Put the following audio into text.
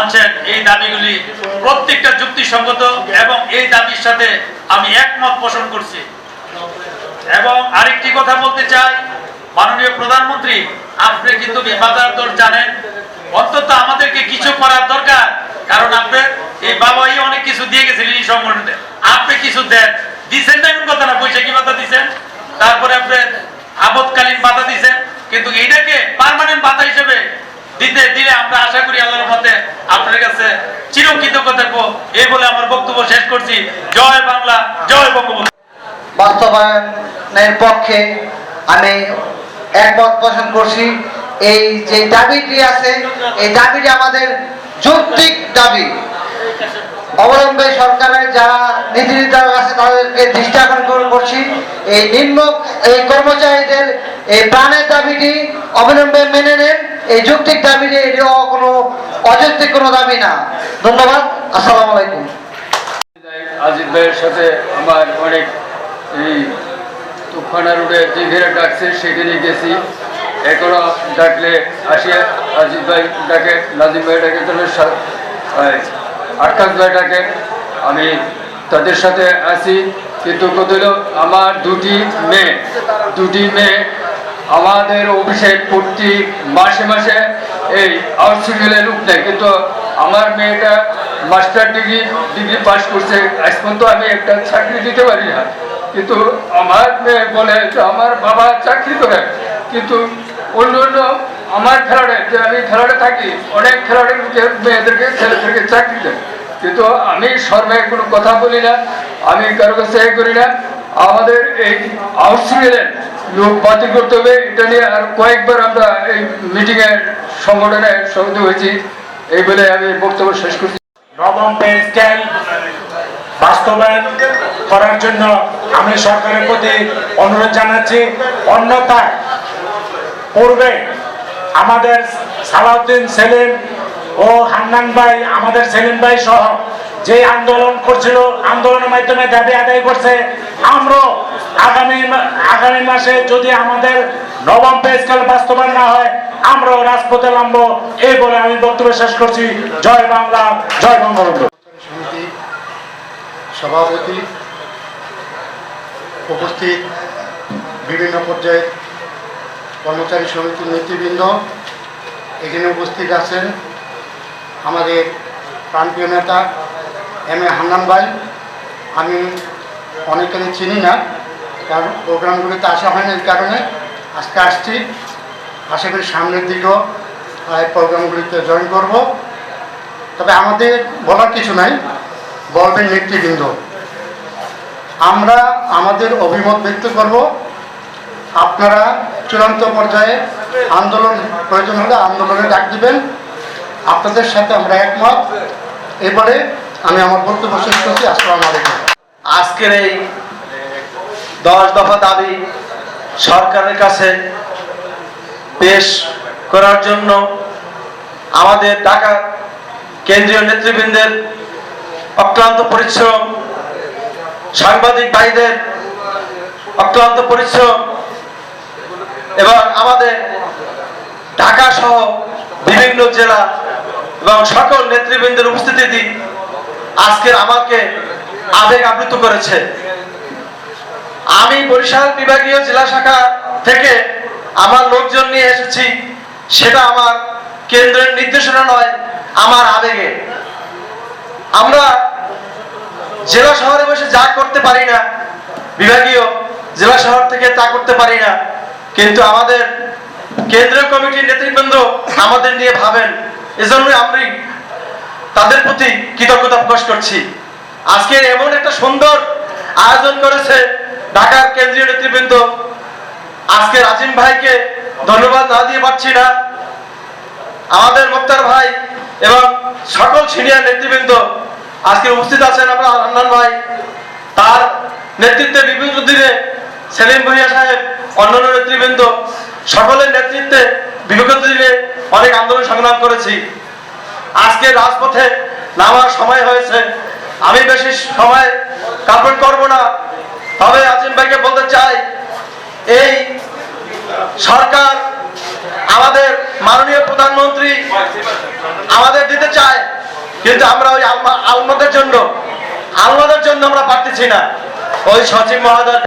আনছেন এই দাবিগুলি প্রত্যেকটা যুক্তিসঙ্গত এবং এই দাবির সাথে আমি একমত পোষণ করছি। এবং আরেকটি কথা বলতে চাই, মাননীয় প্রধানমন্ত্রী, আপনি কিন্তু বাজার দর জানেন, অন্তত আমাদেরকে কিছু করার দরকার। কারণ আপনার এই বাবাই অনেক কিছু দিয়ে গেছিলেন এই সংগঠনে আপনি কিছু দেন দিচ্ছেন না এমন কথা না, বৈশাখী ভাতা দিচ্ছেন তারপরে আপনি আপদকালীন বাধা দিচ্ছেন কিন্তু এইটাকে পার্মানেন্ট বাধা হিসেবে দিতে, দিলে আমরা আশা করি আল্লাহর মধ্যে আপনার কাছে চিরকৃতজ্ঞ থাকব এই বলে আমার বক্তব্য শেষ করছি। জয় বাংলা, জয় বঙ্গবন্ধু। বাস্তবায়নের পক্ষে আমি একমত পোষণ করছি, এই যে দাবিটি আছে, এই দাবিটি আমাদের যৌক্তিক দাবি। অবলম্বে সরকারের যারা নীতি নির্ধারক আছে, তাদেরকে দৃষ্টি আকর্ষণ করছি। এই নিম্ন, এই কর্মচারীদের এই প্রাণের দাবিটি অবিলম্বে মেনে নেন। এই যৌক্তিক দাবিটি এটি কোনো অযৌক্তিক কোনো দাবি না। ধন্যবাদ। আসসালামু আলাইকুম। আজিজ ভাইয়ের সাথে আমার অনেক এই তুফানা রোডে যে ঘেরে ডাকছে, সেখানে গেছি। এখনও ডাকলে আসি আজিজ ভাই ডাকে, নাজিম ভাই ডাকে তাহলে আকাশ ভাই ডাকে। আমি তাদের সাথে আছি। কিন্তু কত আমার দুটি মেয়ে দুটি মেয়ে আমাদের অফিসে প্রতি মাসে মাসে এই আউটসোর্সিংয়ের লোক নেয়। কিন্তু আমার মেয়েটা মাস্টার ডিগ্রি ডিগ্রি পাস করছে। আজ পর্যন্ত আমি একটা চাকরি দিতে পারি না। কিন্তু আমার মেয়ে বলে যে আমার বাবা চাকরি করে। কিন্তু অন্য অন্য আমার খেলাড়ে, যে আমি খেলাড়ে থাকি, অনেক খেলাড়ের মেয়েদেরকে, ছেলেদেরকে চাকরি দেয়। কিন্তু আমি সর্বে কোনো কথা বলি না, আমি কারও কাছে করি না। আমাদের এই আউটসোর্সিংয়ের লোক বাতিল করতে হবে, এটা নিয়ে আর কয়েকবার আমরা এই মিটিংয়ে সংগঠনে সমিত হয়েছি। এই বলে আমি বক্তব্য শেষ করছি। নবম পে স্কেল বাস্তবায়ন করার জন্য আমি সরকারের প্রতি অনুরোধ জানাচ্ছি। অন্যথায় পূর্বে আমাদের সালাউদ্দিন, সেলিম ও হান্নান ভাই, আমাদের সেলিম ভাই সহ যে আন্দোলন করছিল, আন্দোলনের মাধ্যমে দাবি আদায় করছে, আমরাও আগামী আগামী মাসে যদি আমাদের নবম পে বাস্তবায়ন না হয়, আমরাও রাজপথে নামবো। এই বলে আমি বক্তব্য শেষ করছি। জয় বাংলা, জয় বঙ্গবন্ধু। সভাপতি, উপস্থিত বিভিন্ন পর্যায়ে কর্মচারী সমিতির নেতৃবৃন্দ, এখানে উপস্থিত আছেন আমাদের প্রাণপ্রিয় নেতা এম এ হান্নান ভাই। আমি অনেকেরই চিনি না কারণ প্রোগ্রামগুলিতে আসা হয়নি এই কারণে। আজকে আসছি। আশা করি সামনের দিকেও এই প্রোগ্রামগুলিতে জয়েন করব। তবে আমাদের বলার কিছু নাই। বলবেন নেতৃবৃন্দ। আমরা আমাদের অভিমত ব্যক্ত করব। আপনারা চূড়ান্ত পর্যায়ে আন্দোলন, প্রয়োজন হলে আন্দোলনে ডাক দিবেন। আপনাদের সাথে আমরা একমত। এবারে আমি আমার বক্তব্য শেষ করছি। আসসালামু আলাইকুম। আজকের এই দশ দফা দাবি সরকারের কাছে পেশ করার জন্য আমাদের ঢাকা কেন্দ্রীয় নেতৃবৃন্দের অক্লান্ত পরিশ্রম, সাংবাদিক ভাইদের অক্লান্ত পরিশ্রম এবং আমাদের ঢাকা সহ বিভিন্ন জেলা এবং সকল নেতৃবৃন্দের উপস্থিতি আজকের আমাকে আবেগ আবৃত করেছে। আমি বরিশাল বিভাগীয় জেলা শাখা থেকে আমার লোকজন নিয়ে এসেছি। সেটা আমার কেন্দ্রের নির্দেশনা নয়, আমার আবেগে। আমরা জেলা শহরে বসে যা করতে পারি না, বিভাগীয় জেলা শহর থেকে তা করতে পারি না। কিন্তু আমাদের কেন্দ্রীয় কমিটির নেতৃবৃন্দ আমাদের নিয়ে ভাবেন। এজন্য আমি তাদের প্রতি কৃতজ্ঞতা প্রকাশ করছি। আজকে এমন একটা সুন্দর আয়োজন করেছে ঢাকার কেন্দ্রীয় নেতৃবৃন্দ, আজকে রাজিম ভাইকে ধন্যবাদ না দিয়ে পারছি না। আমাদের মুক্তার ভাই এবং সকল সিনিয়র নেতৃবৃন্দ আজকে উপস্থিত আছেন আমরা আন্নান ভাই। তার নেতৃত্বে বিভিন্ন দিনে সেলিম ভুইয়া সাহেব, অন্যান্য নেতৃবৃন্দ, সকলের নেতৃত্বে বিগত দিনে অনেক আন্দোলন সংগ্রাম করেছি। আজকে রাজপথে নামার সময় হয়েছে। আমি বেশি সময় কাপড় করব না। তবে আজিম ভাইকে বলতে চাই, এই সরকার আমাদের মাননীয় প্রধানমন্ত্রী আমাদের দিতে চায়, কিন্তু আমরা ওই আলমা আলমাদের জন্য আলমাদের জন্য আমরা পারতেছি না। ওই সচিব মহোদয়